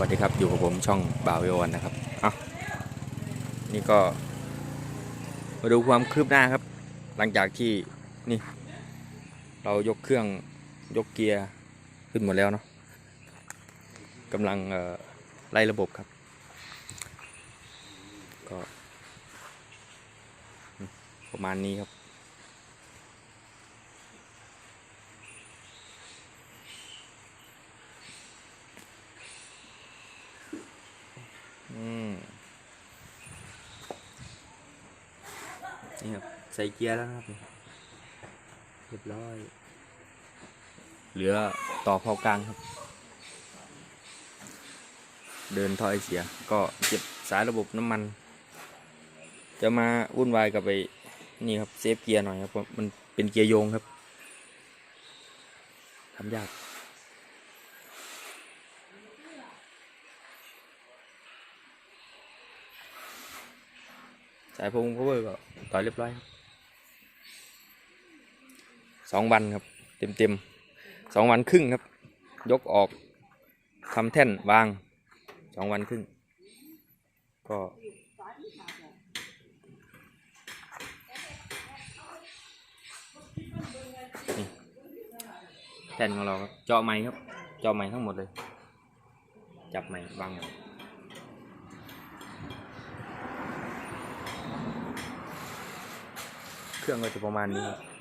วัสดีครับ อยู่กับผมช่องบ่าวเววันนะครับอะนี่ก็ มาดูความคืบหน้าครับ หลังจากที่นี่ เรายกเครื่องยกเกียร์ขึ้นหมดแล้วเนาะกำลังไล่ระบบครับ ก็ ประมาณนี้ครับ อืมนี่ครับ ใส่เกียร์แล้วครับเรียบร้อย เหลือต่อเผากลางครับ เดินทอไอเสีย ก็เก็บสายระบบน้ำมัน จะมาวุ่นวายกับไปนี่ครับเซฟเกียร์หน่อยครับเพราะมันเป็นเกียร์โยงครับทำยากสายพงพาวเวอร์ก็ต่อยเรียบร้อยครับ สองวันครับ เต็มเต็มๆสองวันครึ่งครับ ยกออกทำแท่นวางสองวันครึ่ง ก็แท่นของเราครับเจาะไม้ครับเจาะไม้ทั้งหมดเลย จับไม้วางไว้เครื่องก็จะประมาณนี้ครับ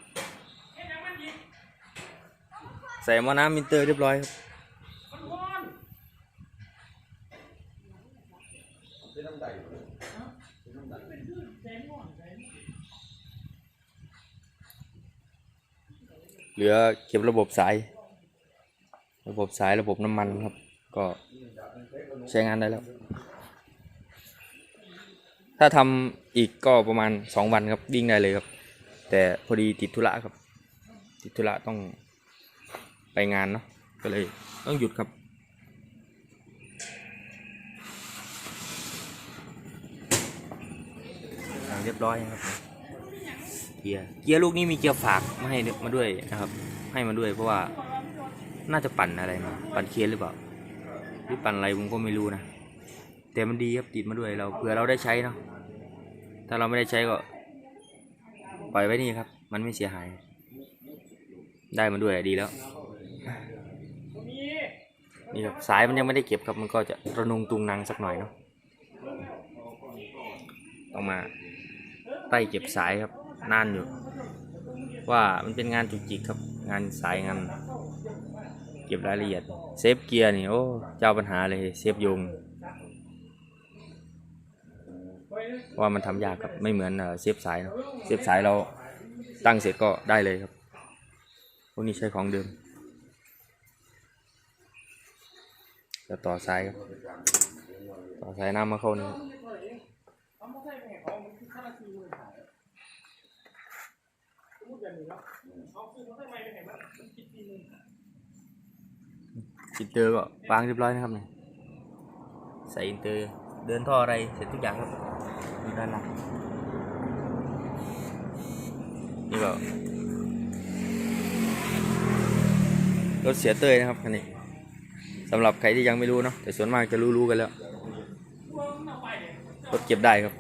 ใส่หม้อน้ำมินเตอร์เรียบร้อยครับเหลือเก็บระบบสาย ระบบสายระบบน้ำมันครับ ก็ใช้งานได้แล้ว ถ้าทำอีกก็ประมาณสองวันครับวิ่งได้เลยครับ แต่พอดีติดธุระครับ ติดธุระต้อง ไปงานเนาะก็เลยต้องหยุดครับ เรียบร้อยครับเกียร์เกียร์ลูกนี้มีเกียร์ฝากมาให้มาด้วยนะครับ ให้มาด้วยเพราะว่าน่าจะปั่นอะไรมาปั่นเคียร์หรือเปล่าหรือปั่นอะไรผมก็ไม่รู้นะแต่มันดีครับติดมาด้วยเราเผื่อเราได้ใช้เนาะถ้าเราไม่ได้ใช้ก็ปล่อยไว้นี่ครับ มันไม่เสียหาย ได้มาด้วยดีแล้ว นี่ครับสายมันยังไม่ได้เก็บครับมันก็จะระนงตุงนังสักหน่อยเนาะต้องมาไต่เก็บสายครับนานอยู่ ว่ามันเป็นงานจุกจิกครับ งานสายงานเก็บรายละเอียดเซฟเกียร์นี่โอ้เจ้าปัญหาเลยเซฟยงว่ามันทำยากครับไม่เหมือนเออเซฟสายเนอะเซฟสายเราตั้งเสร็จก็ได้เลยครับพวกนี้ใช้ของเดิม จะต่อสายครับต่อสายน้ำมาเข้านี่ครับอินเตอร์ก็วางเรียบร้อยนะครับเนี่ยใส่อินเตอร์เดินท่ออะไรเสร็จทุกอย่างครับอยู่ด้านหลังนี่ก็รถเสียเตยนะครับคันนี้ สำหรับใครที่ยังไม่รู้เนาะแต่ส่วนมากจะรู้ๆกันแล้วรถเก็บได้ครับ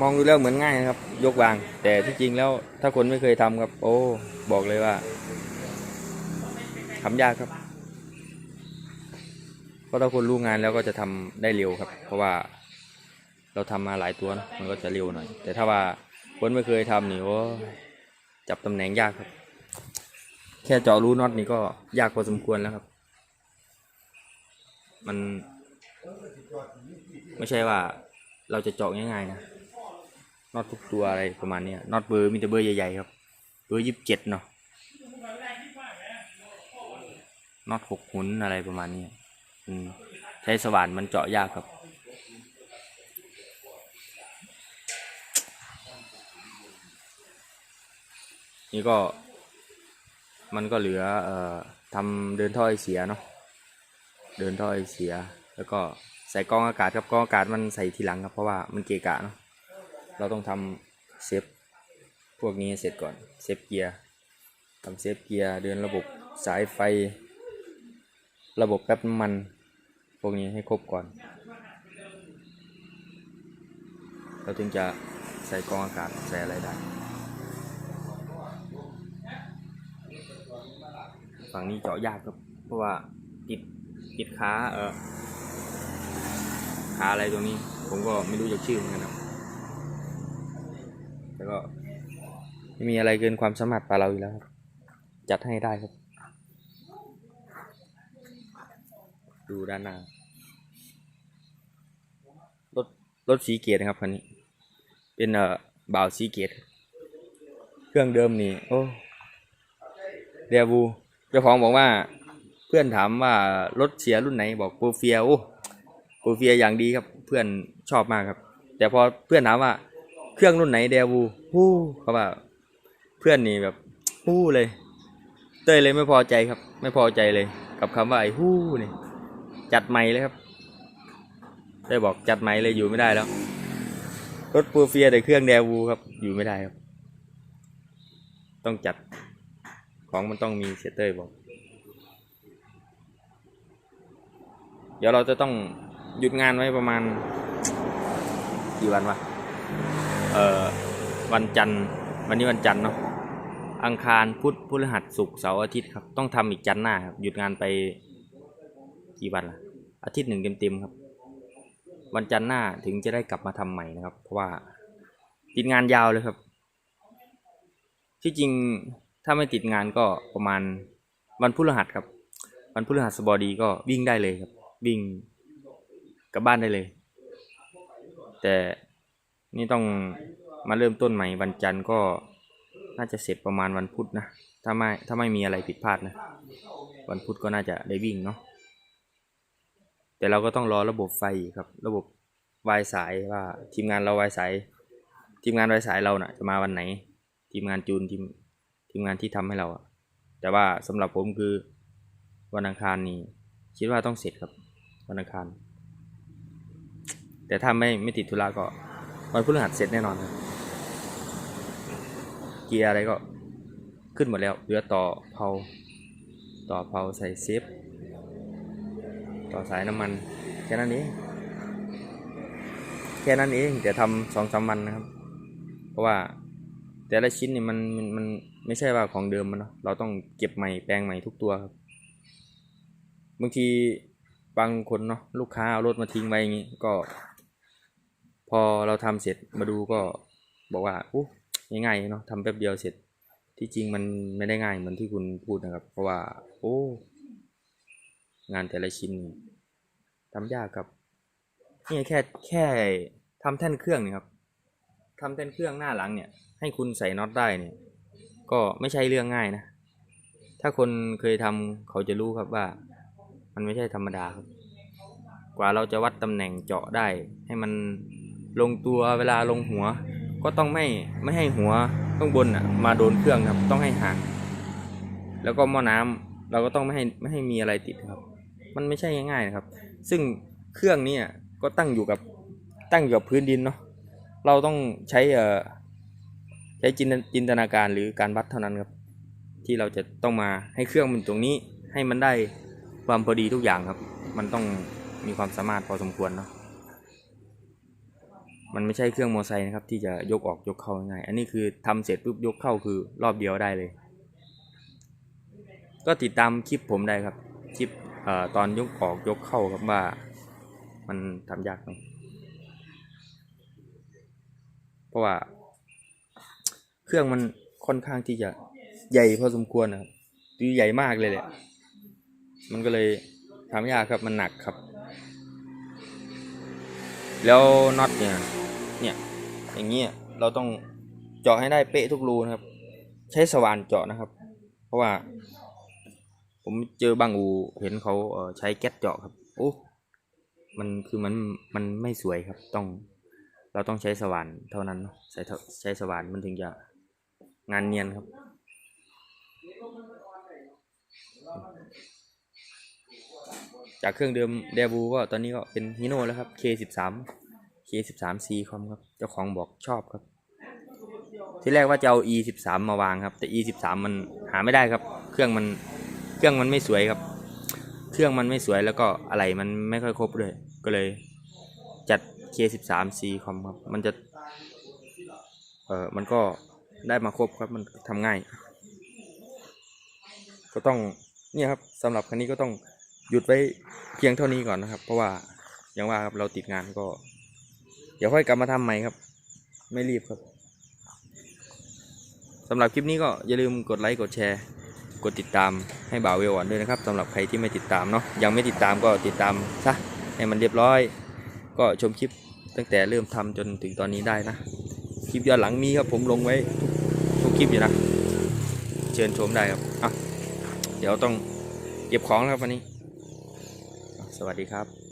มองดูแล้วเหมือนง่ายนะครับ ยกวาง แต่ที่จริงแล้วถ้าคนไม่เคยทำครับ โอ้บอกเลยว่าทำยากครับเพราะถ้าคนรู้งานแล้วก็จะทำได้เร็วครับ เพราะว่าเราทำมาหลายตัวนะมันก็จะเร็วหน่อย แต่ถ้าว่าคนไม่เคยทำนี่โอ้จับตำแหน่งยากครับ แค่เจาะรูน็อตนี่ก็ยากพอสมควรแล้วครับ มัน ไม่ใช่ว่าเราจะเจาะง่ายๆนะน็อตทุกตัวอะไรประมาณนี้น็อตเบอร์มีแต่เบอร์ใหญ่ๆครับ เบอร์ยี่สิบเจ็ดเนาะน็อตหกหุนอะไรประมาณนี้อืมใช้สว่านมันเจาะยากครับ นี่ก็ มันก็เหลือเอ่อทำเดินท่อไอเสียเนาะเดินท่อไอเสีย แล้วก็ใส่กองอากาศครับกองอากาศมันใส่ทีหลังครับเพราะว่ามันเกะกะเนาะเราต้องทำเซฟพวกนี้เสร็จก่อนเซฟเกียร์ทำเซฟเกียร์เดินระบบสายไฟ ระบบแป๊บน้ำมัน พวกนี้ให้ครบก่อน เราถึงจะใส่กองอากาศใส่อะไรได้ ฝั่งนี้เจาะยากครับ เพราะว่าติดติดขาเออขาอะไรตรงนี้ ผมก็ไม่รู้จะชื่อเหมือนกันครับแต่ก็ไม่มีอะไรเกินความสามารถปลาเราอยู่แล้วครับ จัดให้ได้ครับ ดูด้านหน้ารถรถสีเกียรตินะครับคันนี้ เป็นเอ่อบ่าวสีเกียรติเครื่องเดิมนี่ โอ้เดียบู จ้าของบอกว่า เพื่อนถามว่ารถเสียรุ่นไหนบอกโปรเฟียโอ้โปรเฟียอย่างดีครับเพื่อนชอบมากครับ แต่พอเพื่อนถามว่า เครื่องรุ่นไหนเดียบูฮู้เขาว่าเพื่อนนี่แบบฮู้เลย เต้ยเลยไม่พอใจครับ ไม่พอใจเลย กับคำว่าไอ้ฮู้นี่จัดใหม่เลยครับได้บอกจัดใหม่เลยอยู่ไม่ได้แล้วรถปูเฟียแต่เครื่องแดวูครับ อยู่ไม่ได้ครับ ต้องจัด ของมันต้องมีเซตเตอร์บอก เดี๋ยวเราจะต้องหยุดงานไว้ประมาณกี่วันวะ เอ่อ วันจันทร์ วันนี้วันจันทร์เนาะ อังคาร พุธพฤหัสศุกร์เสาร์อาทิตย์ครับ ต้องทำอีกจันทร์หน้าครับ หยุดงานไปกี่วันล่ะ อาทิตย์หนึ่งเต็มๆครับ วันจันทร์หน้าถึงจะได้กลับมาทำใหม่นะครับ เพราะว่าติดงานยาวเลยครับ ที่จริง ถ้าไม่ติดงานก็ประมาณวันพฤหัสครับ วันพฤหัสบดีก็วิ่งได้เลยครับ วิ่งกลับบ้านได้เลย แต่นี่ต้องมาเริ่มต้นใหม่วันจันทร์ก็น่าจะเสร็จประมาณวันพุธนะถ้าไม่ถ้าไม่มีอะไรผิดพลาดนะวันพุธก็น่าจะได้วิ่งเนาะแต่เราก็ต้องรอระบบไฟครับ ระบบวายสายว่าทีมงานเราวายสาย ทีมงานวายสายเราน่ะ จะมาวันไหน ทีมงานจูนทีม ทีมงานที่ทำให้เราอะแต่ว่าสำหรับผมคือวันอังคารนี้คิดว่าต้องเสร็จครับ วันอังคาร แต่ถ้าไม่ไม่ติดธุระก็วันพฤหัสเสร็จแน่นอนครับเกียร์อะไรก็ขึ้นหมดแล้วเหลือต่อเพาต่อเพาใส่เซฟต่อสายน้ำมัน แค่นั้นเองแค่นั้นเองแต่ทำสองสามวันนะครับ เพราะว่าแต่ละชิ้นนี่มันมันมัน ไม่ใช่ว่าของเดิมมันเนาะเราต้องเก็บใหม่แปลงใหม่ทุกตัวครับบางทีบางคนเนาะลูกค้าเอารถมาทิ้งไว้อย่างนี้ก็ พอเราทำเสร็จมาดูก็บอกว่าอู้ง่ายๆเนาะทำแป๊บเดียวเสร็จ ที่จริงมันไม่ได้ง่ายเหมือนที่คุณพูดนะครับ เพราะว่า โอ้ งานแต่ละชิ้นทำยากครับนี่แค่แค่ทำแท่นเครื่องเนี่ยครับทำแท่นเครื่องหน้าหลังเนี่ย ให้คุณใส่น็อตได้เนี่ย ก็ไม่ใช่เรื่องง่ายนะ ถ้าคนเคยทำเขาจะรู้ครับว่า มันไม่ใช่ธรรมดาครับ กว่าเราจะวัดตำแหน่งเจาะได้ ให้มันลงตัวเวลาลงหัว ก็ต้องไม่ไม่ให้หัวข้างบนอะมาโดนเครื่องครับ ต้องให้ห่าง แล้วก็หม้อน้ำเราก็ต้องไม่ให้ไม่ให้มีอะไรติดครับ มันไม่ใช่ง่ายๆนะครับ ซึ่งเครื่องนี้ก็ตั้งอยู่กับตั้งอยู่กับพื้นดินเนาะเราต้องใช้เอ่อ ช้จินตจินตนาการหรือการวัดเท่านั้นครับ ที่เราจะต้องมาให้เครื่องมันตรงนี้ให้มันได้ความพอดีทุกอย่างครับ มันต้องมีความสามารถพอสมควรเนาะมันไม่ใช่เครื่องมอไซค์นะครับที่จะยกออกยกเข้าง่ายอันนี้คือทำเสร็จปุ๊บยกเข้าคือรอบเดียวได้เลย ก็ติดตามคลิปผมได้ครับคลิปอตอนยกออกยกเข้าครับว่ามันทำยากไหมเพราะว่า เครื่องมันค่อนข้างที่จะใหญ่พอสมควรนะครับคือใหญ่มากเลยแหละ มันก็เลยทำยากครับมันหนักครับ แล้วน็อตเนี่ย เนี่ย อย่างเงี้ยเราต้องเจาะให้ได้เป๊ะทุกรูนะครับ ใช้สว่านเจาะนะครับ เพราะว่า ผมเจอบางอูเห็นเขาเใช้แก๊สเจาะครับโอ้มันคือมันมันไม่สวยครับต้อง เราต้องใช้สว่านเท่านั้นใช้ใช้สว่านมันถึงจะ งานเนียนครับจากเครื่องเดิมเดบูก็ตอนนี้ก็เป็นฮีโน่แล้วครับ K13 K13C คอมครับ เจ้าของบอกชอบครับ ที่แรกว่าจะเอา E13 มาวางครับ แต่ E13 มันหาไม่ได้ครับ เครื่องมันเครื่องมันไม่สวยครับ เครื่องมันไม่สวยแล้วก็อะไรมันไม่ค่อยครบด้วยก็เลยจัด K13C คอมครับ มันจะ เออมันก็ ได้มาครบครับมันทำง่าย ก็ต้องเนี่ยครับสำหรับคันนี้ก็ต้องหยุดไว้เพียงเท่านี้ก่อนนะครับ เพราะว่าอย่างว่าครับเราติดงานก็ เดี๋ยวค่อยกลับมาทำใหม่ครับ ไม่รีบครับสำหรับคลิปนี้ก็อย่าลืมกดไลค์กดแชร์ กดติดตามให้บ่าวเวลอ่อนด้วยนะครับสำหรับใครที่ไม่ติดตามเนาะยังไม่ติดตามก็ติดตามซะให้มันเรียบร้อย ก็ชมคลิปตั้งแต่เริ่มทำจนถึงตอนนี้ได้นะ คลิปย้อนหลังมีครับผมลงไว้ทุก คลิปอยู่นะ เชิญชมได้ครับอะเดี๋ยวต้องเก็บของแล้วครับวันนี้ สวัสดีครับ